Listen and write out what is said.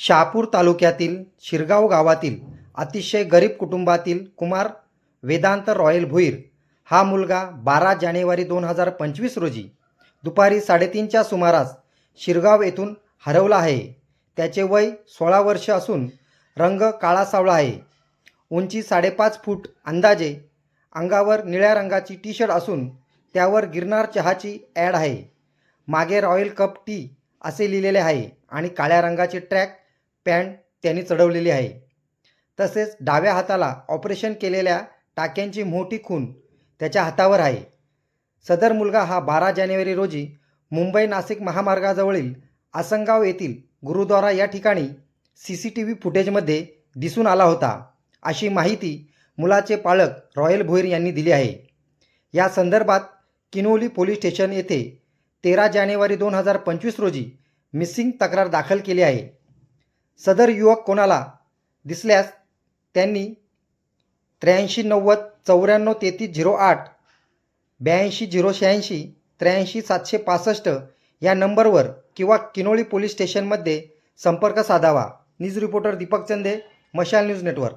शहापूर तालुक्यातील शिरगाव गावातील अतिशय गरीब कुटुंबातील कुमार वेदांत रॉयल भुईर हा मुलगा बारा जानेवारी दोन हजार पंचवीस रोजी दुपारी साडेतीनच्या सुमारास शिरगाव येथून हरवला आहे. त्याचे वय सोळा वर्ष असून रंग काळासावळा आहे. उंची साडेपाच फूट अंदाजे अंगावर निळ्या रंगाची टी शर्ट असून त्यावर गिरनार चहाची ॲड आहे. मागे रॉयल कप टी असे लिहिलेले आहे आणि काळ्या रंगाचे ट्रॅक पॅन्ट त्यांनी चढवलेली आहे. तसेच डाव्या हाताला ऑपरेशन केलेल्या टाक्यांची मोठी खून त्याच्या हातावर आहे. सदर मुलगा हा बारा जानेवारी रोजी मुंबई नाशिक महामार्गाजवळील आसनगाव येथील गुरुद्वारा या ठिकाणी सी सी टी व्ही फुटेजमध्ये दिसून आला होता अशी माहिती मुलाचे पालक रॉयल भोईर यांनी दिली आहे. या संदर्भात किनोली पोलीस स्टेशन येथे तेरा जानेवारी दोन हजार पंचवीस रोजी मिसिंग तक्रार दाखल केली आहे. सदर युवक कोणाला दिसल्यास त्यांनी त्र्याऐंशी नव्वद चौऱ्याण्णव तेहतीस झिरो आठ ब्याऐंशी झिरो शहाऐंशी त्र्याऐंशी सातशे पासष्ट या नंबरवर किंवा किनोळी पोलीस स्टेशनमध्ये संपर्क साधावा. न्यूज रिपोर्टर दीपक चंदे मशाल न्यूज नेटवर्क.